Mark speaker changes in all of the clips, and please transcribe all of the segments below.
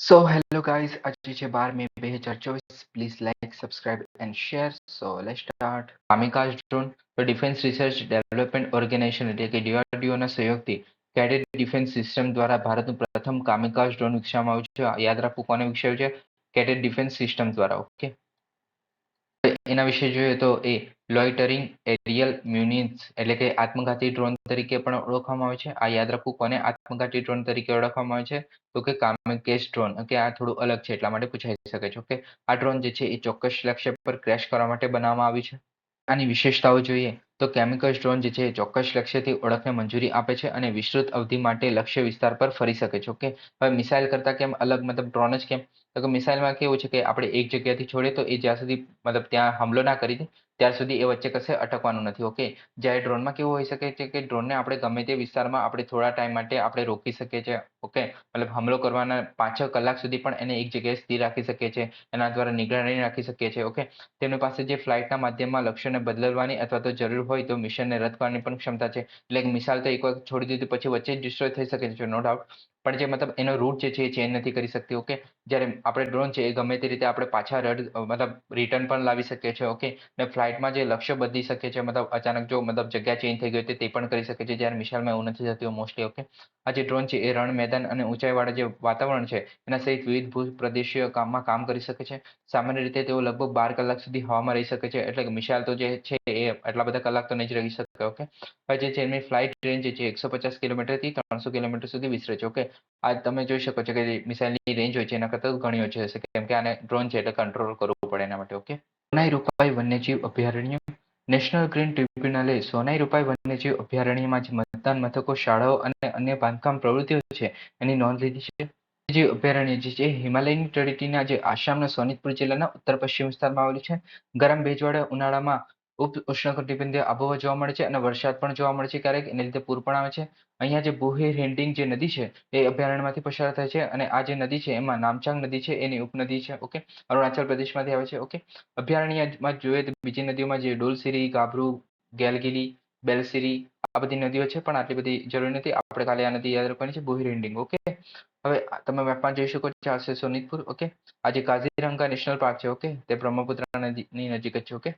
Speaker 1: So hello guys આજે છે બાર મે બે હજાર ચોવીસ please like subscribe and share so let start kamikaze drone તો ડિફેન્સ રિસર્ચ ડેવલપમેન્ટ ઓર્ગેનાઇઝેશન એટલે કે ડીઆરડીઓના સહયોગથી કેડેટ ડિફેન્સ સિસ્ટમ દ્વારા ભારતનું પ્રથમ કામિકાઝ ડ્રોન વિકસાવવામાં આવ્યું છે. યાદ રાખવું કોને વિકસાવ્યું છે? કેડેટ ડિફેન્સ સિસ્ટમ દ્વારા ઓકે એના વિશે જોઈએ તો એ લોઇટરિંગ એરિયલ મ્યુનિટ્સ એટલે કે આત્મઘાતી ડ્રોન તરીકે પણ ઓળખવામાં આવે છે. આ યાદ રાખવું કોને આત્મઘાતી ડ્રોન તરીકે ઓળખવામાં આવે છે? તો કે કામકેશ ડ્રોન. કે આ થોડું અલગ છે એટલા માટે પૂછાઈ શકે છે. ઓકે, આ ડ્રોન જે છે એ ચોક્કસ લક્ષ્ય પર ક્રેશ કરવા માટે બનાવવામાં આવ્યું છે. આની વિશેષતાઓ જોઈએ તો કેમિકલ ડ્રોન જે છે એ ચોક્કસ લક્ષ્યથી ઓળખને મંજૂરી આપે છે અને વિસ્તૃત અવધિ માટે લક્ષ્ય વિસ્તાર પર ફરી શકે છે. ઓકે, હવે મિસાઇલ કરતાં કેમ અલગ? મતલબ ડ્રોન જ કેમ? તો કે મિસાઇલમાં કેવું છે કે આપણે એક જગ્યાથી છોડીએ તો એ જ્યાં સુધી મતલબ ત્યાં હુમલો ના કરી દે. ત્યાર સુધી એ વચ્ચે કશે અટકવાનું નથી ઓકે જ્યારે ડ્રોનમાં કેવું હોઈ શકે છે કે ડ્રોનને આપણે ગમે તે વિસ્તારમાં આપણે થોડા ટાઈમ માટે આપણે રોકી શકીએ છીએ. ઓકે મતલબ હુમલો કરવાના પાંચ છ કલાક સુધી પણ એને એક જગ્યાએ સ્થિર રાખી શકીએ છીએ, એના દ્વારા નિગરાની રાખી શકીએ છીએ ઓકે તેમની પાસે જે ફ્લાઇટના માધ્યમમાં લક્ષ્યને બદલવાની અથવા તો જરૂર હોય તો મિશનને રદ કરવાની પણ ક્ષમતા છે. એટલે મિસાલ તો એક વખત છોડી દીધી પછી વચ્ચે જ ડિસ્ટ્રોય થઈ શકે છે નો ડાઉટ પણ જે મતલબ એનો રૂટ જે છે એ ચેન્જ નથી કરી શકતી ઓકે જ્યારે આપણે ડ્રોન છે એ ગમે તે રીતે આપણે પાછા રદ મતલબ રિટર્ન પણ લાવી શકીએ છીએ ઓકે ને ફ્લાઇટમાં જે લક્ષ્ય બદલી શકે છે મતલબ અચાનક જો મતલબ જગ્યા ચેન્જ થઈ ગઈ હોય તે પણ કરી શકે છે જ્યારે મિસાઇલમાં એવું નથી થતું મોસ્ટલી ઓકે આ જે ડ્રોન છે એ રણ મેદાન અને ઊંચાઈવાળા જે વાતાવરણ છે, એના સહિત વિવિધ ભૂ પ્રદેશીય કામમાં કામ કરી શકે છે. સામાન્ય રીતે તેઓ લગભગ બાર કલાક સુધી હવામાં રહી શકે છે. એટલે કે મિશાલ તો જે છે એ એટલા બધા કલાક તો નહીં જ રહી શકે, ઓકે? હવે જે એમની ફ્લાઇટ રેન્જ છે એકસો પચાસ કિલોમીટરથી ત્રણસો કિલોમીટર સુધી વિસ્તરે છે, ઓકે? આ તમે જોઈ શકો છો કે મિસાઇલની રેન્જ હોય છે એના કરતાં ઘણી ઓછી હશે, કેમ કે આને ડ્રોન છે એટલે કંટ્રોલ કરવું પડે એના માટે, ઓકે? રૂપાઈ વન્યજીવ અભયારણ્ય. નેશનલ ગ્રીન ટ્રિબ્યુનલે સોનાઈ રૂપાઈ વન્યજીવ અભયારણ્યમાં જે મતદાન મથકો, શાળાઓ અને અન્ય બાંધકામ પ્રવૃત્તિઓ છે, એની નોંધ લીધી છે. જે અભયારણ્ય જે છે, હિમાલયની તળેટીના જે આસામના સોનિતપુર જિલ્લાના ઉત્તર પશ્ચિમ વિસ્તારમાં આવેલું છે. ગરમ ભેજવાળા ઉનાળામાં ઉપ ઉષ્ણકટિબંધીય આબોહવા જોવા મળે છે અને વરસાદ પણ જોવા મળે છે ક્યારેક. એને લીધે પૂર પણ આવે છે. અહીંયા જે બુહી હેન્ડિંગ જે નદી છે, એ અભયારણ્યમાંથી પસાર થાય છે અને આ જે નદી છે, એમાં નામચાંગ નદી છે, એની ઉપનદી છે, ઓકે? અરુણાચલ પ્રદેશમાંથી આવે છે, ઓકે? અભયારણ્યમાં જોઈએ તો બીજી નદીઓમાં જે ડોલસિરી ગાભરુ ગેલગીલી, બેલસિરી, આ બધી નદીઓ છે, પણ આટલી બધી જરૂરી નથી. આપણે ખાલી આ નદી યાદ રાખવાની છે, બુહી હેન્ડિંગ ઓકે? હવે તમે મેપમાં જોઈ શકો છો આ સોનિતપુર, ઓકે? આ જે કાઝીરંગા નેશનલ પાર્ક છે, ઓકે? તે બ્રહ્મપુત્ર નદીની નજીક જ છે, ઓકે?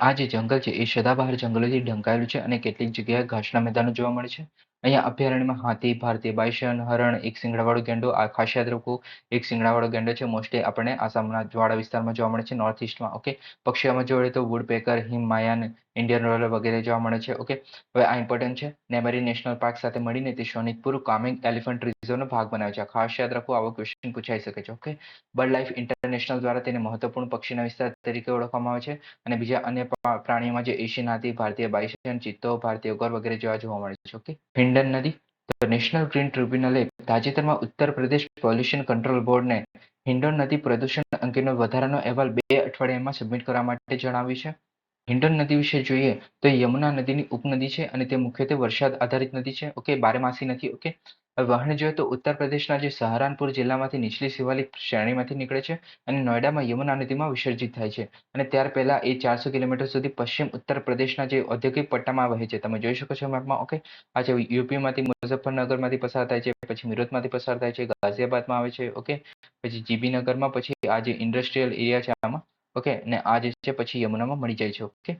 Speaker 1: આ જે જંગલ છે એ સદાબહાર જંગલોથી ઢંકાયેલું છે અને કેટલીક જગ્યાએ ઘાસના મેદાનો જોવા મળે છે. અહીંયા અભયારણ્યમાં હાથી, ભારતીય બાયસન, હરણ, એક સિંગડાવાળો ગેંડો, આ ખાસ યાદ રાખવું એક સિંગડાવાળો ગેંડો છે. મોસ્ટલી આપણને આસામના જ્વાળા વિસ્તારમાં જોવા મળે છે. નોર્થ ઇસ્ટમાં ઓકે પક્ષીઓમાં જોઈએ તો વુડપેકર ઇન્ડિયન રોયલ વગેરે જોવા મળે છે ઓકે હવે આ ઇમ્પોર્ટન્ટ છે. નેમરી નેશનલ પાર્ક સાથે મળીને તે શોનિતપુર કામિંગ એલિફન્ટ રિઝર્વનો ભાગ બનાવે છે. ખાસ યાદ રાખવું આવો ક્વેશ્ચન પૂછાઈ શકે છે ઓકે બર્ડ લાઈફ ઇન્ટરનેશનલ દ્વારા તેને મહત્વપૂર્ણ પક્ષીના વિસ્તાર તરીકે ઓળખવામાં આવે છે. અને બીજા અન્ય પ્રાણીઓમાં જે એશિયન હાથી, ભારતીય બાયસન, ચિત્તો, ભારતીય ગોર વગેરે જેવા જોવા મળે છે ઓકે હિન્ડન નદી તો નેશનલ ગ્રીન ટ્રિબ્યુનલે તાજેતરમાં ઉત્તર પ્રદેશ પોલ્યુશન કંટ્રોલ બોર્ડને હિન્ડોન નદી પ્રદૂષણ અંગેનો વધારાનો અહેવાલ બે અઠવાડિયામાં સબમિટ કરવા માટે જણાવ્યું છે. હિન્ડન નદી વિશે જોઈએ તો યમુના નદીની ઉપનદી છે અને તે મુખ્યત્વે વરસાદ આધારિત નદી છે. ઓકે, બારેમાસી નથી, ઓકે. વહાણ જોઈએ તો ઉત્તર પ્રદેશના જે સહારનપુર જિલ્લામાંથી નીચલી શિવાલિક શ્રેણીમાંથી નીકળે છે અને નોઈડામાં યમુના નદીમાં વિસર્જિત થાય છે અને ત્યાર પહેલા એ ચારસો કિલોમીટર સુધી પશ્ચિમ ઉત્તર પ્રદેશના જે ઔદ્યોગિક પટ્ટામાં વહે છે. તમે જોઈ શકો છો મેપમાં, ઓકે. આ જે યુપીમાંથી મુઝફ્ફરનગરમાંથી પસાર થાય છે, પછી મિરોતમાંથી પસાર થાય છે, ગાઝિયાબાદમાં આવે છે, ઓકે. પછી જીબીનગરમાં, પછી આ જે ઇન્ડસ્ટ્રીયલ એરિયા છે આમાં ઓકે? ને આ જે છે પછી યમુનામાં મળી જાય છે, ઓકે?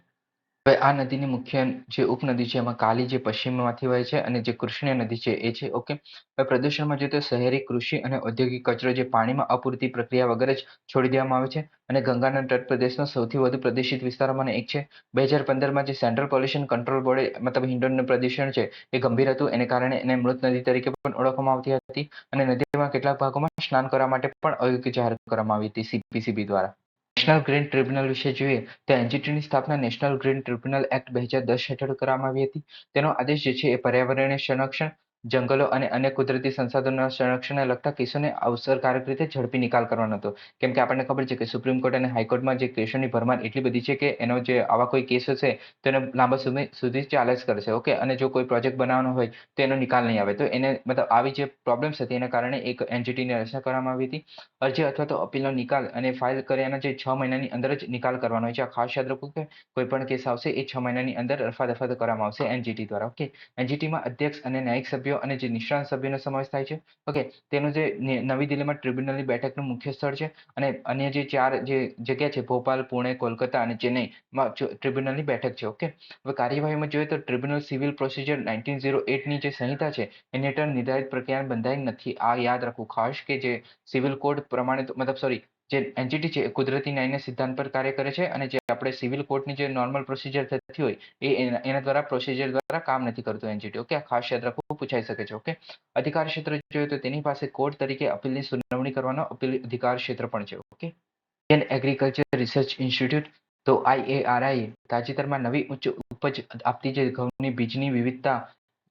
Speaker 1: હવે આ નદીની મુખ્ય જે ઉપનદી છે એમાં કાલી જે પશ્ચિમમાંથી વહે છે અને જે કૃષ્ણ નદી છે એ છે, ઓકે? હવે પ્રદૂષણમાં જોઈએ તો શહેરી કૃષિ અને ઔદ્યોગિક કચરો જે પાણીમાં અપૂરતી પ્રક્રિયા વગર જ છોડી દેવામાં આવે છે અને ગંગાના તટ પ્રદેશનો સૌથી વધુ પ્રદૂષિત વિસ્તારોમાંનો એક છે. બે હજાર પંદરમાં જે સેન્ટ્રલ પોલ્યુશન કંટ્રોલ બોર્ડે મતલબ હિન્ડોનનું પ્રદૂષણ છે એ ગંભીર હતું. એને કારણે એને મૃત નદી તરીકે પણ ઓળખવામાં આવતી હતી અને નદીમાં કેટલાક ભાગોમાં સ્નાન કરવા માટે પણ અયોગ્ય જાહેર કરવામાં આવી હતી સીપીસીબી દ્વારા. નેશનલ ગ્રીન ટ્રિબ્યુનલ વિશે જોઈએ તો એનજીટીની સ્થાપના નેશનલ ગ્રીન ટ્રિબ્યુનલ એક્ટ બે હજાર દસ હેઠળ કરવામાં આવી હતી. તેનો આદેશ જે છે એ પર્યાવરણીય સંરક્ષણ જંગલો અને અન્ય કુદરતી સંસાધનોના સંરક્ષણને લગતા કેસોને અવસરકારક રીતે ઝડપી નિકાલ કરવાનો હતો. કેમ કે આપણને ખબર છે કે સુપ્રીમ કોર્ટ અને હાઈકોર્ટમાં જે કેસોની ભરમાર એટલી બધી છે કે એનો જે આવા કોઈ કેસ હશે તો એને લાંબા સમય સુધી ચાલે જ કરશે. ઓકે? અને જો કોઈ પ્રોજેક્ટ બનાવવાનો હોય, તો એનો નિકાલ નહીં આવે. તો એને મતલબ આવી જે પ્રોબ્લેમ્સ હતી, એના કારણે એક એનજીટીની રચના કરવામાં આવી હતી. અરજી અથવા તો અપીલનો નિકાલ અને ફાઇલ કર્યાના જે છ મહિનાની અંદર જ નિકાલ કરવાનો હોય છે. આ ખાસ યાદ રાખવું કે કોઈ પણ કેસ આવશે, એ છ મહિનાની અંદર રફાદફા કરવામાં આવશે એનજીટી દ્વારા. ઓકે? એનજીટીમાં અધ્યક્ષ અને ન્યાયિક સભ્યો સભ્યો અને જે નિષ્ણાત સભ્યોનો સમાવેશ થાય છે. ઓકે તેનું જે નવી દિલ્હીમાં ટ્રિબ્યુનલની બેઠકનું મુખ્ય સ્થળ છે અને અન્ય જે ચાર, જે જગ્યા છે, ભોપાલ, પુણે, કોલકાતા અને ચેન્નઈમાં ટ્રિબ્યુનલની બેઠક છે. ઓકે હવે કાર્યવાહીમાં જોઈએ તો tribunal civil procedure nineteen zero એટની જે સંહિતા છે, એની હેઠળ નિર્ધારિત પ્રક્રિયા બંધાઈ નથી. આ યાદ રાખવું. ખાસ કે જે સિવિલ કોડ પ્રમાણે મતલબ સોરી જે એન્ટિટી છે, એ કુદરતી ન્યાયના સિદ્ધાંત પર કાર્ય કરે છે અને જે આપણે સિવિલ કોર્ટની જે નોર્મલ પ્રોસિજર થતી હોય, એ એના દ્વારા પ્રોસિજર દ્વારા કામ નથી કરતું એન્ટિટી ઓકે આ ખાસ યાદ રાખવું પૂછાઈ શકે છે ઓકે અધિકાર ક્ષેત્ર જોઈએ તો તેની પાસે કોર્ટ તરીકે અપીલની સુનાવણી કરવાનો અપીલ અધિકાર ક્ષેત્ર પણ છે okay Indian agriculture research institute તો આઈએઆરઆઈ તાજેતરમાં નવી ઉચ્ચ ઉપજ આપતી જે ઘઉંની બીજની વિવિધતા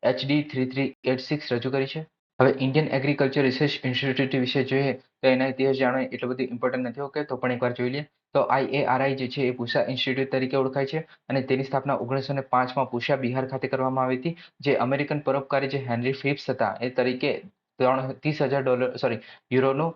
Speaker 1: HD three three eight six રજૂ કરી છે. હવે ઇન્ડિયન એગ્રીકલ્ચર રિસર્ચ ઇન્સ્ટિટ્યૂટ વિશે જોઈએ, તો એના ઇતિહાસ જાણો, એટલું બધું ઇમ્પોર્ટન્ટ નથી ઓકે તો પણ એકવાર જોઈ લઈએ તો આઈએઆરઆઈ જે છે, એ પૂષા ઇન્સ્ટિટ્યૂટ તરીકે ઓળખાય છે અને તેની સ્થાપના ઓગણીસો ને પાંચમાં પૂષા બિહાર ખાતે કરવામાં આવી હતી, જે અમેરિકન પરોપકારી જે હેનરી ફિપ્સ હતા, એ તરીકે ત્રણ, ત્રીસ હજાર ડોલર સોરી યુરોનું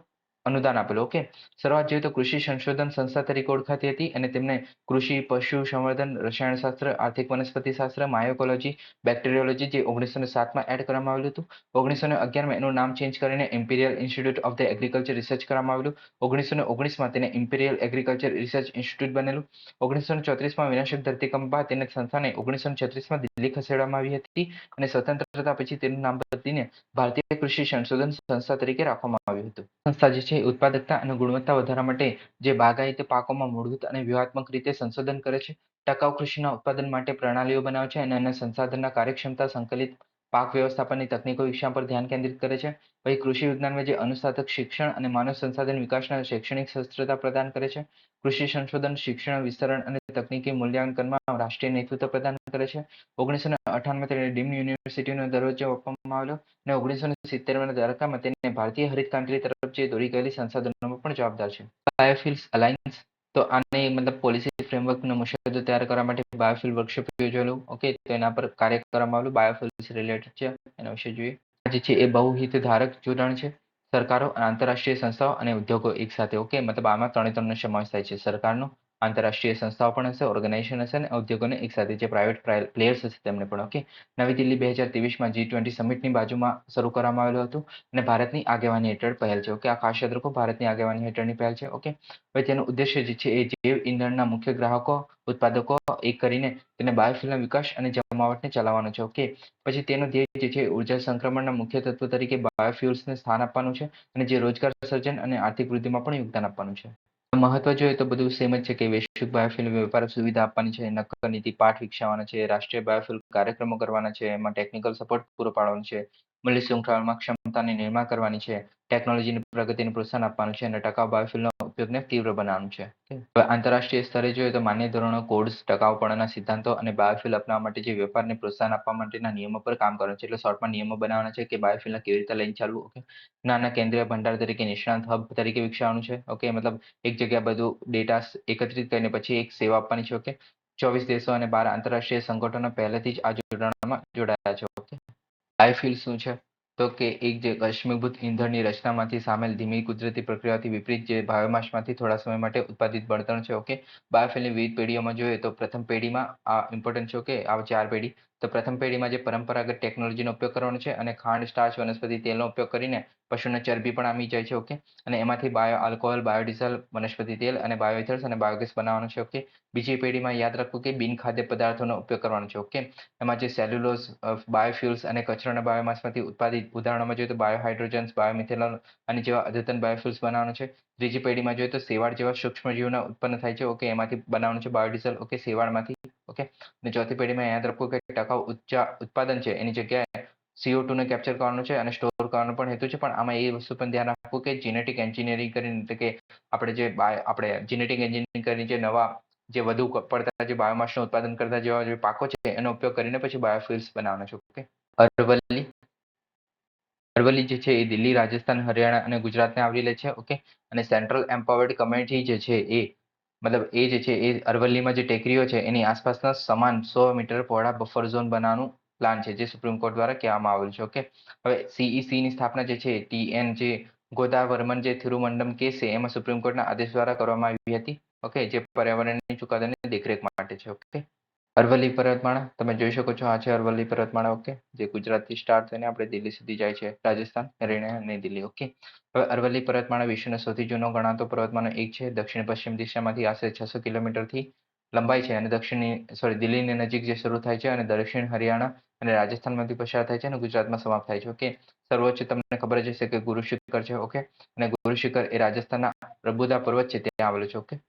Speaker 1: અનુદાન આપેલું. ઓકે શરૂઆત જોઈએ તો કૃષિ સંશોધન સંસ્થા તરીકે ઓળખાતી હતી અને તેમને કૃષિ, પશુ સંવર્ધન, રસાયણશાસ્ત્ર, આર્થિક વનસ્પતિશાસ્ત્ર માયોકોલોજી બેક્ટેરિયોલોજી જે ઓગણીસો ને સાતમાં એડ કરવામાં આવેલું હતું. ઓગણીસો ને અગિયારમાં એનું નામ ચેન્જ કરીને imperial institute of the agriculture research કરવામાં આવેલું. ઓગણીસો ને ઓગણીસમાં તેને ઇમ્પિરિયલ એગ્રીકલ્ચર રિસર્ચ ઇન્સ્ટિટ્યૂટ બનેલું. ઓગણીસો ને ચોત્રીસમાં વિનાશક ધરતીકંપ બાદ તેને સંસ્થાને ઓગણીસો ને છત્રીસમાં દિલ્હી ખસેડવામાં આવી હતી અને સ્વતંત્રતા પછી તેનું નામ બદલીને ભારતીય કૃષિ સંશોધન સંસ્થા તરીકે રાખવામાં આવ્યું હતું. સંસ્થા જે છે છે, ઉત્પાદકતા અને ગુણવત્તા વધારવા માટે જે બાગાયતી પાકોમાં મૂળભૂત અને વ્યૂહાત્મક રીતે સંશોધન કરે છે, ટકાઉ કૃષિના ઉત્પાદન માટે પ્રણાલીઓ બનાવે છે અને એના સંસાધનના કાર્યક્ષમતા સંકલિત પાક વ્યવસ્થાપનની તકનીકો વિષય પર ધ્યાન કેન્દ્રિત કરે છે. પછી કૃષિ વિજ્ઞાનમાં જે અનુસાધક શિક્ષણ અને માનવ સંસાધન વિકાસના શૈક્ષણિક શસ્ત્રતા પ્રદાન કરે છે. કૃષિ સંશોધન, શિક્ષણ, વિસ્તરણ અને તકનીકી મૂલ્યાંકનમાં રાષ્ટ્રીય નેતૃત્વ પ્રદાન કરે છે. ઓગણીસો ને અઠાણમાં તેને ડીમ યુનિવર્સિટીનો દરજ્જો આપવામાં આવ્યો અને ઓગણીસો ને સિત્તેરમાં દાયકામાં તેને ભારતીય હરિત ક્રાંતિ તરફ જે દોરી ગયેલી સંસાધનોમાં પણ જવાબદાર છે. બાયોફિલ્સ અલાયન્સ તો આને મતલબ પોલિસી ફ્રેમવર્કનો મુસદ્દો તૈયાર કરવા માટે બાયોફિલ વર્કશોપ યોજેલું. ઓકે તો એના પર કાર્ય કરવામાં આવેલું બાયોફિલ્સ રિલેટેડ છે. એના વિશે જોઈએ. જે છે એ બહુહિત ધારક જોડાણ છે. સરકારો આંતરરાષ્ટ્રીય સંસ્થાઓ અને ઉદ્યોગો એક સાથે. ઓકે મતલબ આમાં ત્રણે ત્રણનો સમાવેશ થાય છે. સરકારનો આંતરરાષ્ટ્રીય સંસ્થાઓ પણ હશે ઓર્ગેનાઇઝેશન હશે અને ઉદ્યોગોને એક સાથે જે પ્રાઇવેટ પ્લેયર્સ હશે તેમને પણ ઓકે નવી દિલ્હી બે હજાર ત્રેવીસમાં જી ટ્વેન્ટી સમિટની બાજુમાં શરૂ કરવામાં આવેલું હતું અને ભારતની આગેવાની હેઠળ પહેલ છે ઓકે આ ખાસ યાદ ભારતની આગેવાની હેઠળની પહેલ છે ઓકે હવે તેનો ઉદ્દેશ્ય જે છે એ જૈવ ઇંધણના મુખ્ય ગ્રાહકો, ઉત્પાદકો એક કરીને તેને બાયોફિલના વિકાસ અને જમાવટને ચલાવવાનો છે ઓકે પછી તેનો ધ્યેય જે છે ઊર્જા સંક્રમણના મુખ્ય તત્વ તરીકે બાયોફ્યુલ્સને સ્થાન આપવાનું છે અને જે રોજગાર સર્જન અને આર્થિક વૃદ્ધિમાં પણ યોગદાન આપવાનું છે. મહત્વ જોઈએ તો બધું સેમ જ છે કે વૈશ્વિક બાયોફિલ વેપાર સુવિધા આપવાની છે નક્કર નીતિ પાઠ વિકસાવવાના છે, રાષ્ટ્રીય બાયોફિલ કાર્યક્રમો કરવાના છે, એમાં ટેકનિકલ સપોર્ટ પૂરો પાડવાનો છે. મૂલ્ય શૃંખલામાં ક્ષમતાને નિર્માણ કરવાની છે. ટેકનોલોજીની પ્રગતિને પ્રોત્સાહન આપવાનું છે અને ટકાઉ બાયોફિલનો ઉપયોગને તીવ્ર બનાવવાનું છે. હવે આંતરરાષ્ટ્રીય સ્તરે જોઈએ તો માન્ય ધોરણો કોડ્સ ટકાઉપણાના સિદ્ધાંતો અને બાયોફિલ અપનાવવા માટે જે વેપારને પ્રોત્સાહન આપવા માટેના નિયમો પર કામ કરવાનું છે. એટલે શોર્ટમાં નિયમો બનાવવાના છે કે બાયોફિલને કેવી રીતે લઈને ચાલવું ઓકે. નાના કેન્દ્રીય ભંડાર તરીકે નિષ્ણાંત હબ તરીકે વિકસાવવાનું છે ઓકે. મતલબ એક જગ્યા બધું ડેટા એકત્રિત કરીને પછી એક સેવા આપવાની છે ઓકે. ચોવીસ દેશો અને બાર આંતરરાષ્ટ્રીય સંગઠનો પહેલેથી જ આ જોડાણમાં જોડાયા છે ઓકે. બાયોફિલ શું છે? તો કે એક જે અશ્મિભૂત ઈંધણની રચનામાંથી સામેલ ધીમી કુદરતી પ્રક્રિયાથી વિપરીત જે બાયોમાસમાંથી થોડા સમય માટે ઉત્પાદિત બળતણ છે ઓકે બાયોફિલની વિવિધ પેઢીઓમાં જોઈએ તો પ્રથમ પેઢીમાં આ ઇમ્પોર્ટન્ટ છે ઓકે આ ચાર પેઢી તો પ્રથમ પેઢીમાં જે પરંપરાગત ટેકનોલોજીનો ઉપયોગ કરવાનો છે અને ખાંડ સ્ટાર્ચ વનસ્પતિ, તેલનો ઉપયોગ કરીને પશુને ચરબી પણ આમી જાય છે ઓકે અને એમાંથી બાયો આલ્કોહોલ બાયોડીઝલ વનસ્પતિ તેલ અને બાયોઇથર્સ અને બાયોગેસ બનાવવાનો છે ઓકે બીજી પેઢીમાં યાદ રાખવું કે બિન ખાદ્ય પદાર્થોનો ઉપયોગ કરવાનો છે ઓકે એમાં જે સેલ્યુલોઝ બાયોફ્યુલ્સ અને કચરાના બાયોમાસમાંથી ઉત્પાદિત ઉદાહરણોમાં જોઈએ તો બાયોહાઇડ્રોજન્સ બાયોમિથેનોલ અને જેવા અદ્યતન બાયોફ્યુલ્સ બનાવવાનો છે. ત્રીજી પેઢીમાં જોઈએ તો સેવાળ જેવા સૂક્ષ્મજીવના ઉત્પન્ન થાય છે ઓકે એમાંથી બનાવવાનું છે બાયોડીઝલ ઓકે સેવાળમાંથી ઓકે? અને ચોથી પેઢીમાં યાદ રાખવું કે ટકાઉ ઉચ્ચ ઉત્પાદન છે. એની જગ્યાએ સીઓ ટુને કેપ્ચર કરવાનું છે અને સ્ટોર કરવાનો પણ હેતુ છે. પણ આમાં એ વસ્તુ પણ ધ્યાન રાખવું કે જીનેટિક એન્જિનિયરિંગ કરીને, એટલે કે આપણે જે આપણે જીનેટિક એન્જિનિયરિંગ કરીને જે નવા જે વધુ પડતા જે બાયોમાસનું ઉત્પાદન કરતા જેવા જે પાકો છે, એનો ઉપયોગ કરીને પછી બાયોફ્યુલ્સ બનાવવાના છે. ઓકે? અરવલ્લી. અરવલ્લી જે છે એ દિલ્હી, રાજસ્થાન, હરિયાણા અને ગુજરાતને આવરી લે છે. ઓકે? અને સેન્ટ્રલ એમ્પાવર્ડ કમિટી જે છે એ મતલબ એ જે છે, એ અરવલ્લીમાં જે ટેકરીઓ છે, એની આસપાસના સમાન સો મીટર પહોળા બફર ઝોન બનાવવાનું પ્લાન છે, જે સુપ્રીમ કોર્ટ દ્વારા કહેવામાં આવેલું છે ઓકે હવે સીઈસી ની સ્થાપના જે છે ટીએન જે ગોદાવર્મન જે થિરુમંડમ કેસ છે, એમાં સુપ્રીમ કોર્ટના આદેશ દ્વારા કરવામાં આવી હતી ઓકે જે પર્યાવરણની ચુકાદાની દેખરેખ માટે છે ઓકે અરવલ્લી પર્વતમાળા, તમે જોઈ શકો છો આ છે અરવલ્લી પર્વતમાળા, ઓકે? જે ગુજરાતથી સ્ટાર્ટ થઈને આપણે દિલ્હી સુધી જાય છે. રાજસ્થાન, હરિયાણા અને દિલ્હી, ઓકે? હવે અરવલ્લી પર્વતમાળા વિશ્વનો સૌથી જૂનો ગણાતો પર્વતમાળા એક છે. દક્ષિણ પશ્ચિમ દિશામાંથી આશરે છસો કિલોમીટરથી લંબાઈ છે અને દક્ષિણની સોરી દિલ્હીની નજીક જે શરૂ થાય છે અને દક્ષિણ હરિયાણા અને રાજસ્થાનમાંથી પસાર થાય છે અને ગુજરાતમાં સમાપ્ત થાય છે, ઓકે? સર્વોચ્ચ તમને ખબર જ હશે કે ગુરુ શિખર છે, ઓકે? અને ગુરુ શિખર એ રાજસ્થાનના પ્રબુદા પર્વત છે, ત્યાં આવેલું છે, ઓકે?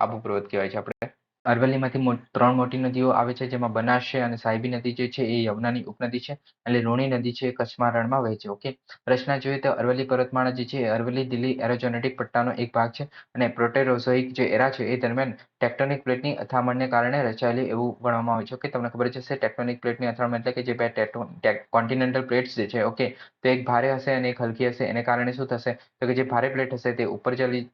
Speaker 1: આબુ પર્વત કહેવાય છે આપણે. અરવલ્લીમાંથી ત્રણ મોટી નદીઓ આવે છે, જેમાં બનાસ છે અને સાહેબી નદી જે છે એ યમુનાની ઉપનદી છે એટલે લુણી નદી છે એ કચ્છમાં રણમાં વહે છે. ઓકે? રચના જોઈએ તો અરવલ્લી પર્વતમાળા જે છે અરવલ્લી, દિલ્હી એરોજેનેટિક પટ્ટાનો એક ભાગ છે અને પ્રોટેરોઝોઇક જે એરા છે એ દરમિયાન ટેક્ટોનિક પ્લેટની અથામણને કારણે રચાયેલી એવું ગણવામાં આવે છે. ઓકે? તમને ખબર છે ટેક્ટોનિક પ્લેટની અથામણ એટલે કે જે બે કોન્ટિનેન્ટલ પ્લેટ્સ જે છે, ઓકે? તો એક ભારે હશે અને એક હલકી હશે. એને કારણે શું થશે? તો કે જે ભારે પ્લેટ હશે તે ઉપર ચાલી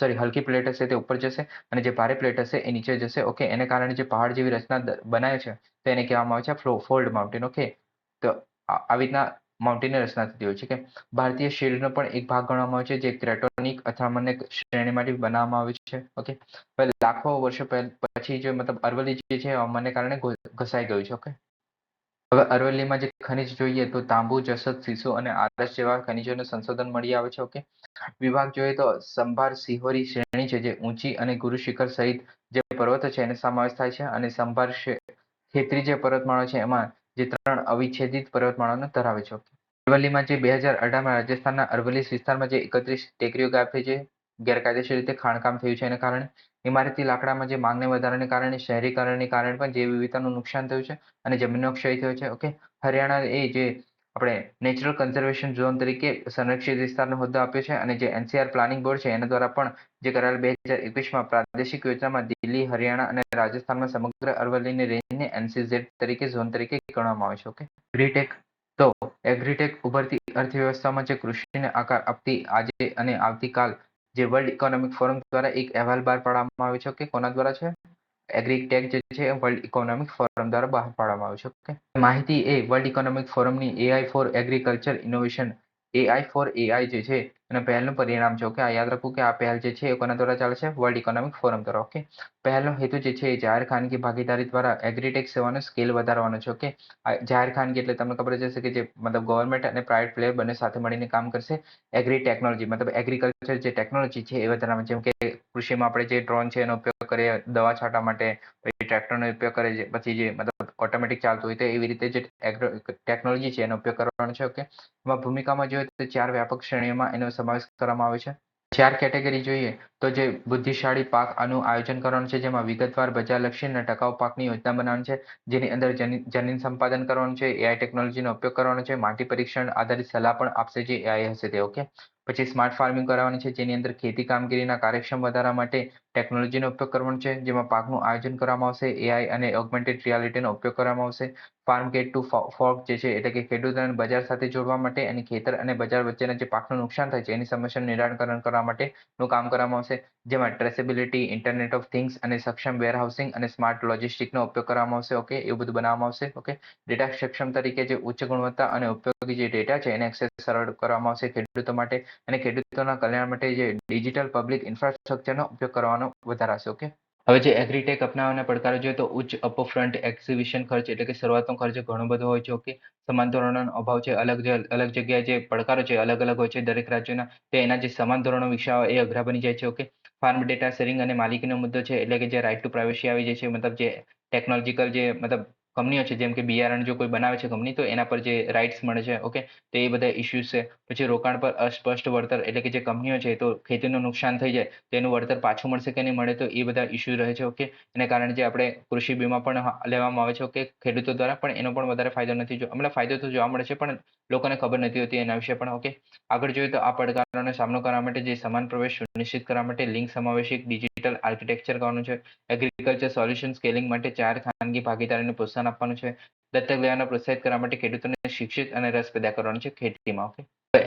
Speaker 1: સોરી હલકી પ્લેટ હશે તે ઉપર જશે અને જે ભારે પ્લેટ હશે એ નીચે જશે. ઓકે એને કારણે જે પહાડ જેવી રચના બનાવે છે, તો એને કહેવામાં આવે છે ફોલ્ડ માઉન્ટેન. ઓકે તો આવી રીતના માઉન્ટેનની રચના થતી હોય છે. કે ભારતીય શેરીનો પણ એક ભાગ ગણવામાં આવે છે, જે ક્રેટોનિક અથડામણને શ્રેણીમાંથી બનાવવામાં આવે છે. ઓકે લાખો વર્ષો પછી જે મતલબ અરવલ્લી જે છે હવામાનને કારણે ઘસાઈ ગયું છે. ઓકે હવે અરવલ્લીમાં જે ખનિજ જોઈએ તો તાંબુ જસત સીસુ અને આરસ જેવા ખનિજોનું સંશોધન મળી આવે છે, ઓકે? વિભાગ જોઈએ તો સંભાર સિહોરી શ્રેણી છે, જે ઊંચી અને ગુરુ શિખર સહિત જે પર્વતો છે, એને સમાવેશ થાય છે અને સંભાર ખેતરી જે પર્વતમાળો છે, એમાં જે ત્રણ અવિચ્છેદિત પર્વતમાળાને ધરાવે છે અરવલ્લીમાં જે બે હજાર અઢારમાં રાજસ્થાનના અરવલ્લી વિસ્તારમાં જે એકત્રીસ ટેકરીઓ થઈ છે, ગેરકાયદેસર રીતે ખાણકામ થયું છે, એના કારણે ઇમારતી લાકડામાં જે માંગને વધારાને કારણે, શહેરીકરણને કારણે પણ જૈવ વિવિધતાનું નુકસાન થયું છે અને જમીનનો ક્ષય થયો છે ઓકે હરિયાણા એ જે આપણે નેચરલ કન્ઝર્વેશન ઝોન તરીકે સંરક્ષિત વિસ્તારનો હોદ્દો આપ્યો છે અને જે એનસીઆર પ્લાનિંગ બોર્ડ છે, એના દ્વારા પણ જે કરાયેલ બે હજાર એકવીસમાં પ્રાદેશિક યોજનામાં દિલ્હી, હરિયાણા અને રાજસ્થાનમાં સમગ્ર અરવલ્લીની રેન્જને એનસીઝેડ તરીકે, ઝોન તરીકે ગણવામાં આવે છે ઓકે ગ્રીટેક તો એગ્રીટેક ઉભરતી અર્થવ્યવસ્થામાં જે કૃષિને આકાર આપતી આજે અને આવતીકાલ જે વર્લ્ડ ઇકોનોમિક ફોરમ દ્વારા એક અહેવાલ બહાર પાડવામાં આવ્યો છે કે કોના દ્વારા છે? એગ્રીટેક જે છે વર્લ્ડ ઇકોનોમિક ફોરમ દ્વારા બહાર પાડવામાં આવ્યું છે ઓકે માહિતી એ world economic ફોરમની AI for agriculture innovation AI for AI જે છે એના પહેલનું પરિણામ છે ઓકે આ યાદ રાખવું કે આ પહેલ જે છે એ કોના દ્વારા ચાલે છે? વર્લ્ડ ઇકોનોમિક ફોરમ દ્વારા ઓકે પહેલનો હેતુ જે છે એ જાહેર ખાનગી ભાગીદારી દ્વારા એગ્રીટેક સેવાનો સ્કેલ વધારવાનો છે ઓકે જાહેર ખાનગી એટલે તમને ખબર જ હશે કે જે મતલબ ગવર્મેન્ટ અને પ્રાઇવેટ પ્લેયર બંને સાથે મળીને કામ કરશે. એગ્રી ટેકનોલોજી મતલબ એગ્રીકલ્ચર જે ટેકનોલોજી છે એ વધારવામાં જેમ કે કૃષિમાં આપણે જે ડ્રોન છે એનો ઉપયોગ કરીએ, દવા છાંટવા માટે ટ્રેક્ટરનો ઉપયોગ કરે છે, પછી જે મતલબ ઓટોમેટિક ચાલતું હોય તો એવી રીતે જે ટેકનોલોજી છે એનો ઉપયોગ કરવાનો છે ઓકે એમાં ભૂમિકામાં જોઈએ તો ચાર વ્યાપક શ્રેણીઓમાં એનો સમાવેશ કરવામાં આવે છે. ચાર કેટેગરી જોઈએ તો જે બુદ્ધિશાળી પાક આનું આયોજન કરવાનું છે, જેમાં વિગતવાર બજારલક્ષી અને ટકાઉ પાકની યોજના બનાવવાની છે, જેની અંદર જમીન સંપાદન કરવાનું છે એઆઈ ટેકનોલોજીનો ઉપયોગ કરવાનો છે, માટી પરીક્ષણ આધારિત સલાહ પણ આપશે જે એઆઈ હશે તે ઓકે પછી સ્માર્ટ ફાર્મિંગ કરાવવાની છે, જેની અંદર ખેતી કામગીરીના કાર્યક્ષમ વધારવા માટે ટેકનોલોજીનો ઉપયોગ કરવાનો છે, જેમાં પાકનું આયોજન કરવામાં આવશે એઆઈ અને ઓગમેન્ટેડ રિયાલિટીનો ઉપયોગ કરવામાં આવશે. ફાર્મ ગેટ ટુ ફોર્ક જે છે, એટલે કે ખેડૂતોને બજાર સાથે જોડવા માટે અને ખેતર અને બજાર વચ્ચેના જે પાકનું નુકસાન થાય છે, એની સમસ્યાનું નિરાકરણ કરવા માટેનું કામ કરવામાં આવશે. જેમાં ટ્રેસેબિલિટી ઇન્ટરનેટ ઓફ થિંગ્સ અને સક્ષમ વેરહાઉસિંગ અને સ્માર્ટ લોજિસ્ટિકનો ઉપયોગ કરવામાં આવશે ઓકે એવું બધું બનાવવામાં આવશે ઓકે ડેટા સક્ષમ તરીકે જે ઉચ્ચ ગુણવત્તા અને ઉપયોગી જે ડેટા છે, એને એક્સેસ સરળ કરવામાં આવશે ખેડૂતો માટે અને ખેડૂતોના કલ્યાણ માટે જે ડિજિટલ પબ્લિક ઇન્ફ્રાસ્ટ્રક્ચરનો ઉપયોગ કરવાનો વધારાશે ઓકે હવે જે એગ્રીટેક અપનાવવાના પડકારો જોઈએ તો ઉચ્ચ અપફ્રન્ટ એક્ઝિબિશન ખર્ચ એટલે કે શરૂઆતનો ખર્ચ ઘણો બધો હોય છે ઓકે સમાન ધોરણોનો અભાવ છે, અલગ અલગ જગ્યાએ જે પડકારો છે, અલગ અલગ હોય છે દરેક રાજ્યોના, તે એના જે સમાન ધોરણો વિકસાવવા એ અઘરા બની જાય છે ઓકે ફાર્મ ડેટા શેરિંગ અને માલિકીનો મુદ્દો છે, એટલે કે જે રાઇટ ટુ પ્રાઇવેસી આવી જાય છે, મતલબ જે ટેકનોલોજીકલ જે, મતલબ કંપનીઓ છે, જેમ કે બિયારણ જો કોઈ બનાવે છે કંપની, તો એના પર જે રાઇટ્સ મળે છે ઓકે તો એ બધા ઇસ્યુઝ છે. પછી રોકાણ પર અસ્પષ્ટ વળતર એટલે કે જે કંપનીઓ છે, તો ખેતીનું નુકસાન થઈ જાય, તો એનું વળતર પાછું મળશે કે નહીં મળે, તો એ બધા ઇસ્યુ રહે છે ઓકે એને કારણે જે આપણે કૃષિ વીમા પણ લેવામાં આવે છે ઓકે ખેડૂતો દ્વારા, પણ એનો પણ વધારે ફાયદો નથી જો, હમણાં ફાયદો તો જોવા મળે છે, પણ લોકોને ખબર નથી હોતી એના વિશે પણ ઓકે આગળ જોઈએ તો આ પડકારોનો સામનો કરવા માટે જે સમાન પ્રવેશ સુનિશ્ચિત કરવા માટે લિંક સમાવેશિક ડિજિટલ આર્કિટેક્ચર કરવાનું છે. એગ્રીકલ્ચર સોલ્યુશન સ્કેલિંગ માટે ચાર ખાનગી ભાગીદારીને પ્રોત્સાહન આપવાનું છે. દત્તક લેવાને પ્રોત્સાહિત કરવા માટે ખેડૂતોને શિક્ષિત અને રસ પેદા કરવાનો છે ખેતીમાં ઓકે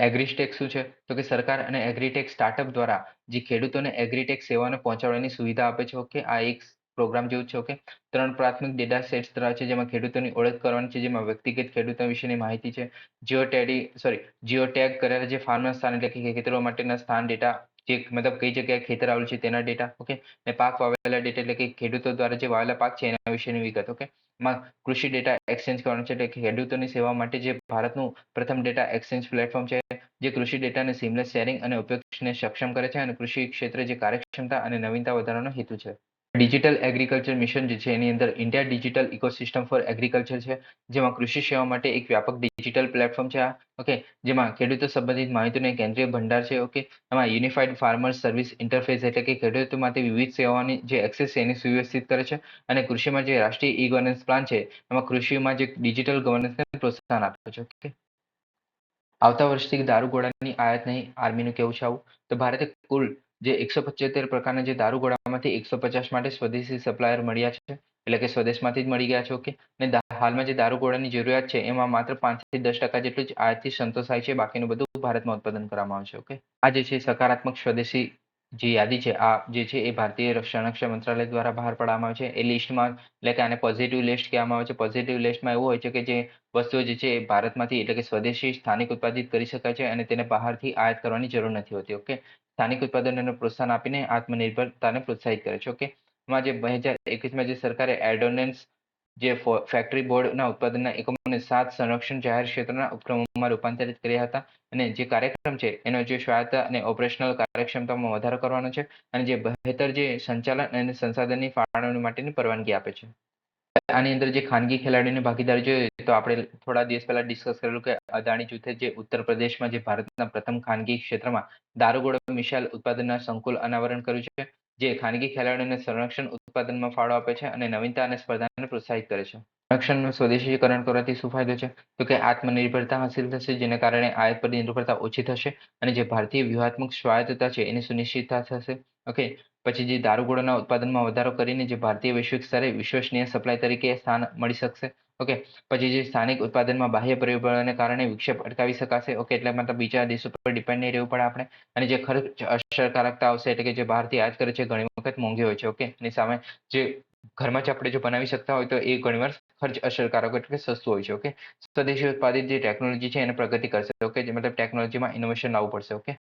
Speaker 1: એગ્રીસ્ટેક શું છે? તો કે સરકાર અને એગ્રીટેક સ્ટાર્ટઅપ દ્વારા જે ખેડૂતોને એગ્રીટેક સેવાને પહોંચાડવાની સુવિધા આપે છે ઓકે આ એક પ્રોગ્રામ જેવું છે ઓકે ત્રણ પ્રાથમિક ડેટા સેટ્સ ધરાવે છે, જેમાં ખેડૂતોની ઓળખ કરવાની છે, જેમાં વ્યક્તિગત ખેડૂતો વિશેની માહિતી છે. Geo teddy sorry geo tag કરેલા જે ફાર્મર સ્થાન એટલે કે ખેતરો માટેના સ્થાન ડેટા જે મતલબ કઈ જગ્યાએ ખેતર આવેલું છે તેના ડેટા ઓકે ને પાક વાવેલા ડેટા એટલે કે ખેડૂતો દ્વારા જે વાવેલા પાક છે એના વિશેની વિગત ઓકે માં કૃષિ ડેટા એક્સચેન્જ કરવાનું છે એટલે ખેડૂતોની સેવા માટે જે ભારતનું પ્રથમ ડેટા એક્સચેન્જ પ્લેટફોર્મ છે, જે કૃષિ ડેટાને સિમલેસ શેરિંગ અને ઉપયોગને સક્ષમ કરે છે અને કૃષિ ક્ષેત્રે જે કાર્યક્ષમતા અને નવીનતા વધારવાનો હેતુ છે. ડિજિટલ એગ્રીકલ્ચર મિશન જે છે, એની અંદર India digital ecosystem for agriculture છે, જેમાં કૃષિ સેવા માટે એક વ્યાપક ડિજિટલ પ્લેટફોર્મ છે આ, ઓકે? જેમાં ખેડૂતો સંબંધિત માહિતીનો કેન્દ્રીય ભંડાર છે, ઓકે? એમાં યુનિફાઈડ ફાર્મર સર્વિસ ઇન્ટરફેસ એટલે કે ખેડૂતો માટે વિવિધ સેવાઓની જે એક્સેસ છે, એને સુવ્યવસ્થિત કરે છે અને કૃષિમાં જે રાષ્ટ્રીય ઈ ગવર્નન્સ પ્લાન છે, એમાં કૃષિમાં જે ડિજિટલ ગવર્નન્સને પ્રોત્સાહન આપે છે, ઓકે? આવતા વર્ષથી દારૂગોળાની આયાત નહીં, આર્મીનું કેવું છે આવું. તો ભારતે કુલ જે એકસો પંચોતેર પ્રકારના જે દારૂગોળામાંથી એકસો પચાસ માટે સ્વદેશી સપ્લાયર મળ્યા છે. એટલે કે સ્વદેશમાંથી જ મળી ગયા છે, ઓકે? અને હાલમાં જે દારૂગોળાની જરૂરિયાત છે, એમાં માત્ર પાંચથી દસ ટકા જેટલું જ આયાતથી સંતોષાય છે. બાકીનું બધું ભારતમાં ઉત્પાદન કરવામાં આવે છે, ઓકે? આ જે છે, સકારાત્મક સ્વદેશી જે યાદી છે, આ જે છે એ ભારતીય સંરક્ષણ મંત્રાલય દ્વારા બહાર પાડવામાં આવે છે. એ લિસ્ટમાં એટલે કે આને પોઝિટિવ લિસ્ટ કહેવામાં આવે છે. પોઝિટિવ લિસ્ટમાં એવું હોય છે કે જે વસ્તુઓ જે છે એ ભારતમાંથી, એટલે કે સ્વદેશી સ્થાનિક ઉત્પાદિત કરી શકાય છે અને તેને બહારથી આયાત કરવાની જરૂર નથી હોતી ઓકે સ્થાનિક ઉત્પાદનોને પ્રોત્સાહન આપીને આત્મનિર્ભરતાને પ્રોત્સાહિત કરે છે ઓકે એમાં જે બે હજાર એકવીસમાં જે સરકારે એડોનેન્સ જે ફેક્ટરી બોર્ડના ઉત્પાદનના એકમોને સાત સંરક્ષણ જાહેર ક્ષેત્રના ઉપક્રમોમાં રૂપાંતરિત કર્યા હતા અને જે કાર્યક્રમ છે એનો જે સ્વાયત્ત અને ઓપરેશનલ કાર્યક્ષમતામાં વધારો કરવાનો છે અને જે બહેતર જે સંચાલન અને સંસાધનની ફાળવણી માટેની પરવાનગી આપે છે. આની અંદર જે ખાનગી ખેલાડીની ભાગીદારી જોઈએ તો આપણે થોડા દિવસ પહેલા ડિસ્કસ કરેલું કે અદાણી જૂથે જે ઉત્તર પ્રદેશમાં જે ભારતના પ્રથમ ખાનગી ક્ષેત્રમાં દારૂગોળો મિસાઇલ ઉત્પાદનના સંકુલ અનાવરણ કર્યું છે. જે ખાનગી ખેલાડીઓને સંરક્ષણ ઉત્પાદનમાં ફાળો આપે છે અને નવીનતા અને સ્પર્ધાને પ્રોત્સાહિત કરે છે. સંરક્ષણનું સ્વદેશીકરણ કરવાથી શું ફાયદો છે? તો કે આત્મનિર્ભરતા હાંસિલ થશે, જેને કારણે આયાત પર નિર્ભરતા ઓછી થશે અને જે ભારતીય વ્યૂહાત્મક સ્વાયત્તતા છે એની સુનિશ્ચિતતા થશે. ઓકે પછી જે દારૂગોળાના ઉત્પાદનમાં વધારો કરીને જે ભારતીય વૈશ્વિક સ્તરે વિશ્વસનીય સપ્લાય તરીકે સ્થાન મળી શકશે. ઓકે, પછી જે સ્થાનિક ઉત્પાદનમાં બાહ્ય પરિબળોને કારણે વિક્ષેપ અટકાવી શકાશે. ઓકે, એટલે મતલબ બીજા દેશો પર ડિપેન્ડ નહીં રહેવું પડે આપણે. અને જે ખર્ચ અસરકારકતા આવશે એટલે કે જે બહારથી આજ કરે છે, ઘણી વખત મોંઘી હોય છે. ઓકે, એની સામે જે ઘરમાં જ આપણે જો બનાવી શકતા હોય તો એ ઘણીવાર ખર્ચ અસરકારક એટલે સસ્તું હોય છે. ઓકે, સ્વદેશી ઉત્પાદિત જે ટેકનોલોજી છે, એને પ્રગતિ કરશે. ઓકે, જે મતલબ ટેકનોલોજીમાં ઇનોવેશન લાવવું પડશે. ઓકે.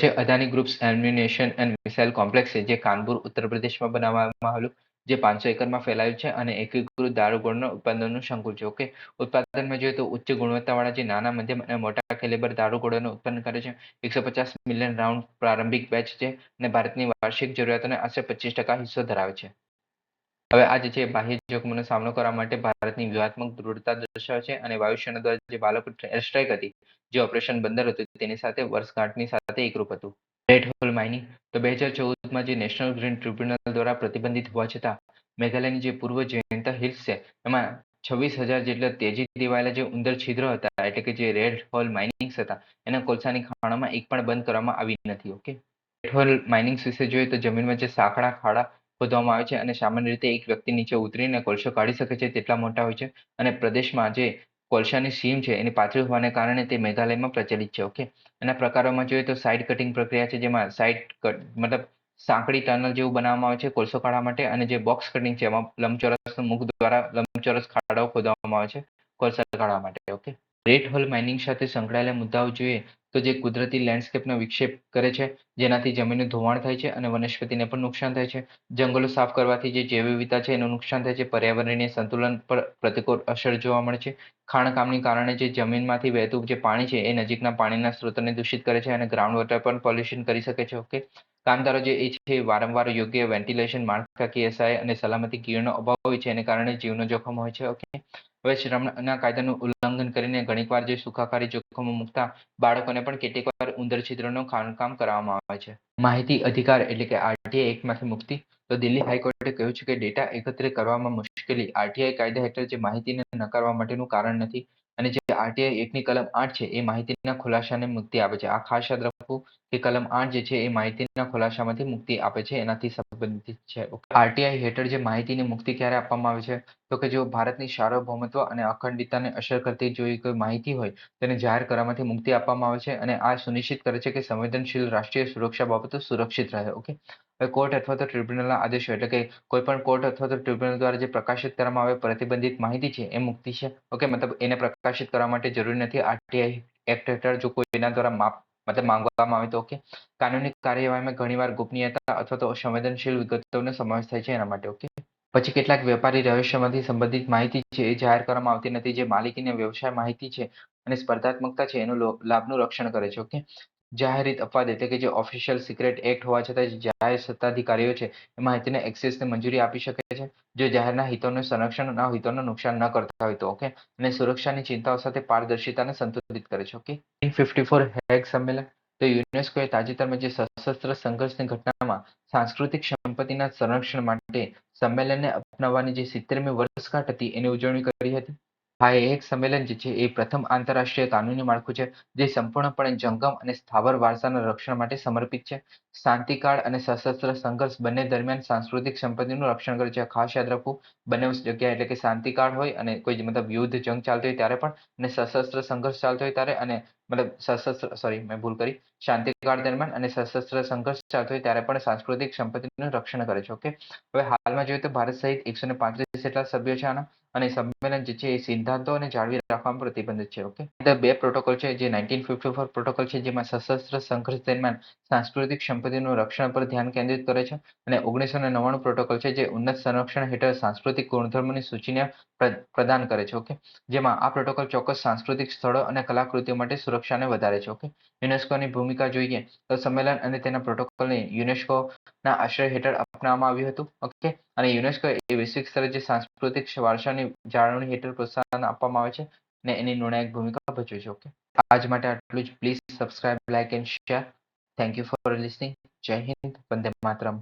Speaker 1: છે Adani groups ammunition and missile complex છે, જે કાનપુર, ઉત્તર પ્રદેશમાં બનાવવામાં આવેલું, જે પાંચસો એકરમાં ફેલાયું છે અને એકીકૃત દારૂગોળનો ઉત્પાદનનું સંકુલ છે. ઓકે, ઉત્પાદનમાં જોઈએ તો ઉચ્ચ ગુણવત્તાવાળા જે નાના, મધ્યમ અને મોટા કેલેબર દારૂગોળાનું ઉત્પન્ન કરે છે. એકસો પચાસ મિલિયન રાઉન્ડ પ્રારંભિક બેચ છે અને ભારતની વાર્ષિક જરૂરિયાતોને આશરે પચીસ ટકા હિસ્સો ધરાવે છે. હવે આજે જે બાહ્ય જોખમોનો સામનો કરવા માટે ભારતની વ્યૂહાત્મક દૃઢતા દર્શાવે છે અને વાયુસેના દ્વારા જે બાલક એર સ્ટ્રાઇક હતી, જે ઓપરેશન બંદર હતું, તેની સાથે વર્ષગાંઠની સાથે એકરૂપ હતું. રેડ હોલ માઇનિંગ તો બે હજાર ચૌદમાં જે નેશનલ ગ્રીન ટ્રિબ્યુનલ દ્વારા પ્રતિબંધિત હોવા છતાં, મેઘાલયની જે પૂર્વ જયંતા હિલ્સ છે, એમાં છવ્વીસ હજાર જેટલા તેજી દેવાયેલા જે ઉંદર છિદ્ર હતા, એટલે કે જે રેડ હોલ માઇનિંગ્સ હતા, એના કોલસાની ખાણોમાં એક પણ બંધ કરવામાં આવી નથી ઓકે રેડ હોલ માઇનિંગ્સ વિશે જોઈએ તો જમીનમાં જે સાંકડા, ખાડા ખોદવામાં આવે છે અને સામાન્ય રીતે એક વ્યક્તિ નીચે ઉતરીને કોલસો કાઢી શકે છે તેટલા મોટા હોય છે અને પ્રદેશમાં જે કોલસાની સીમ છે એની પાતળી હોવાને કારણે તે મેઘાલયમાં પ્રચલિત છે, ઓકે? એના પ્રકારોમાં જોઈએ તો સાઇડ કટિંગ પ્રક્રિયા છે જેમાં સાઇડ કટ મતલબ સાંકડી ટનલ જેવું બનાવવામાં આવે છે કોલસો કાઢવા માટે અને જે બોક્સ કટિંગ છે એમાં લંબચોરસ મુખ દ્વારા લંબચોરસ ખાડાઓ ખોદવામાં આવે છે કોલસા કાઢવા માટે, ઓકે? રેટ હોલ માઇનિંગ સાથે સંકળાયેલા મુદ્દાઓ જોઈએ તો જે કુદરતી લેન્ડસ્કેપનો વિક્ષેપ કરે છે, જેનાથી જમીનનું ધોવાણ થાય છે અને વનસ્પતિને પણ નુકસાન થાય છે. જંગલો સાફ કરવાથી જે જૈવ વિવિધતા છે એનું નુકસાન થાય છે. પર્યાવરણીય સંતુલન પર પ્રતિકૂળ અસર જોવા મળે છે. ખાણકામની કારણે જે જમીનમાંથી વહેતું જે પાણી છે એ નજીકના પાણીના સ્ત્રોતોને દૂષિત કરે છે અને ગ્રાઉન્ડ વોટર પણ પોલ્યુશન કરી શકે છે. ઓકે કામદારો જે છે વારંવાર યોગ્ય વેન્ટિલેશન માળખાકીય સહાય અને સલામતી કિરણનો અભાવ હોય છે, એને કારણે જીવનો જોખમ હોય છે. ઓકે હવે શ્રમના કાયદાનું ઉલ્લંઘન કરીને ઘણીકવાર જે સુખાકારી જોખમો મુકતા બાળકોને પણ કેટલીક વાર ઉંદર છિદ્રનું ખાણકામ કરવામાં આવે છે. માહિતી અધિકાર એટલે કે આરટીઆઈ એકમાંથી મુક્તિ. તો દિલ્હી હાઈકોર્ટે કહ્યું છે કે ડેટા એકત્રિત કરવામાં મુશ્કેલી. આરટીઆઈ કાયદા હેઠળ જે માહિતીને નકારવા માટેનું કારણ નથી અને જે આરટીઆઈ એકની કલમ આઠ છે, એ માહિતીના ખુલાસાને મુક્તિ આપે છે. આ ખાસ યાદ રાખવું કે કલમ આઠ જે છે, એ માહિતીના ખુલાસામાંથી મુક્તિ આપે છે, એનાથી સંબંધિત છે. આરટીઆઈ હેઠળ જે માહિતીની મુક્તિ ક્યારે આપવામાં આવે છે? તો કે જો ભારતની સાર્વભૌમત્વ અને અખંડિતતાને અસર કરતી જોઈ કોઈ માહિતી હોય, તેને જાહેર કરવામાંથી મુક્તિ આપવામાં આવે છે અને આ સુનિશ્ચિત કરે છે કે સંવેદનશીલ રાષ્ટ્રીય સુરક્ષા બાબતો સુરક્ષિત રહે. ઓકે કોર્ટ અથવા તો ટ્રિબ્યુનલના આદેશો એટલે કે કોઈ પણ કોર્ટ અથવા તો ટ્રિબ્યુનલ દ્વારા જે પ્રકાશિત કરવામાં આવે પ્રતિબંધિત માહિતી છે એ મુક્તિ છે. ઓકે મતલબ એને પ્રકાશિત કરવા માટે જરૂરી નથી આરટીઆઈ એક્ટ હેઠળ જો કોઈના દ્વારા માપ, મતલબ માંગવામાં આવે તો ઓકે કાનૂની કાર્યવાહીમાં ઘણીવાર ગોપનીયતા અથવા તો સંવેદનશીલ વિગતોનો સમાવેશ થાય છે એના માટે ઓકે પછી કેટલાક વેપારી રહસ્યમાંથી સંબંધિત માહિતી છે એ જાહેર કરવામાં આવતી નથી, જે માલિકીને વ્યવસાય માહિતી છે અને સ્પર્ધાત્મકતા છે એનું લાભનું રક્ષણ કરે છે ઓકે જાહેર હિત અપવાદ એટલે કે જે ઓફિશિયલ સિક્રેટ એક્ટ હોવા છતાં જે જાહેર સત્તાધિકારીઓ છે, એ માહિતીને એક્સેસને મંજૂરી આપી શકે છે, જો જાહેરના હિતોને સંરક્ષણ ના હિતોને નુકસાન ન કરતા હોય તો ઓકે અને સુરક્ષાની ચિંતાઓ સાથે પારદર્શિતાને સંતુલિત કરે છે ઓકે ફિફ્ટી ફોર હેગ સંમેલન, તો યુનેસ્કોએ તાજેતરમાં જે સશસ્ત્ર સંઘર્ષની ઘટનામાં સાંસ્કૃતિક સંપત્તિના સંરક્ષણ માટે સંમેલનને અપનાવવાની જે સિત્તેરમી વર્ષગાંઠ હતી, એની ઉજવણી કરી હતી. એ એક સંમેલન જે છે, એ પ્રથમ આંતરરાષ્ટ્રીય કાનૂની માળખું છે, જે સંપૂર્ણપણે જંગમ અને સ્થાવર વારસાના રક્ષણ માટે સમર્પિત છે. શાંતિકાળ અને સશસ્ત્ર સંઘર્ષ બંને દરમિયાન સાંસ્કૃતિક સંપત્તિનું રક્ષણ કરે છે. ખાસ યાદ રાખવું બંને જગ્યાએ એટલે કે શાંતિકાળ હોય અને કોઈ મતલબ યુદ્ધ, જંગ ચાલતો હોય ત્યારે પણ અને સશસ્ત્ર સંઘર્ષ ચાલતો હોય ત્યારે અને મતલબ સશસ્ત્ર સોરી મેં ભૂલ કરી. શાંતિકાળ દરમિયાન અને સશસ્ત્ર સંઘર્ષ ચાલતો હોય ત્યારે પણ સાંસ્કૃતિક સંપત્તિનું રક્ષણ કરે છે. ઓકે? હવે હાલમાં જોઈએ તો ભારત સહિત એકસો ને પાંત્રીસ જેટલા સભ્યો છે આના અને સંમેલન જે છે એ સિદ્ધાંતો અને જાળવી રાખવામાં પ્રતિબંધિત છે. ઓકે? બે પ્રોટોકોલ છે જે નાઇન્ટીન ફિફ્ટી ફોર પ્રોટોકોલ છે જેમાં સશસ્ત્ર સંઘર્ષ દરમિયાન સાંસ્કૃતિક સંપત્તિનું રક્ષણ પર ધ્યાન કેન્દ્રિત કરે છે અને ઓગણીસો ને નવ્વાણું પ્રોટોકોલ છે જે ઉન્નત સંરક્ષણ હેઠળ સાંસ્કૃતિક ગુણધર્મોની સૂચિને પ્રદાન કરે છે ઓકે જેમાં આ પ્રોટોકોલ ચોક્કસ સાંસ્કૃતિક સ્થળો અને કલાકૃતિઓ માટે સુરક્ષાને વધારે છે ઓકે યુનેસ્કોની ભૂમિકા જોઈએ તો સંમેલન અને તેના પ્રોટોકોલને યુનેસ્કો ના આશ્રય હેઠળ અપનાવવામાં આવ્યું હતું ઓકે અને યુનેસ્કો એ વૈશ્વિક સ્તરે જે સાંસ્કૃતિક વારસાની જાળવણી હેઠળ પ્રોત્સાહન આપવામાં આવે છે અને એની નિર્ણાયક ભૂમિકા ભજવે છે ઓકે આજ માટે આટલું જ. Please subscribe like and share thank you for listening જય હિન્દ વંદે માતરમ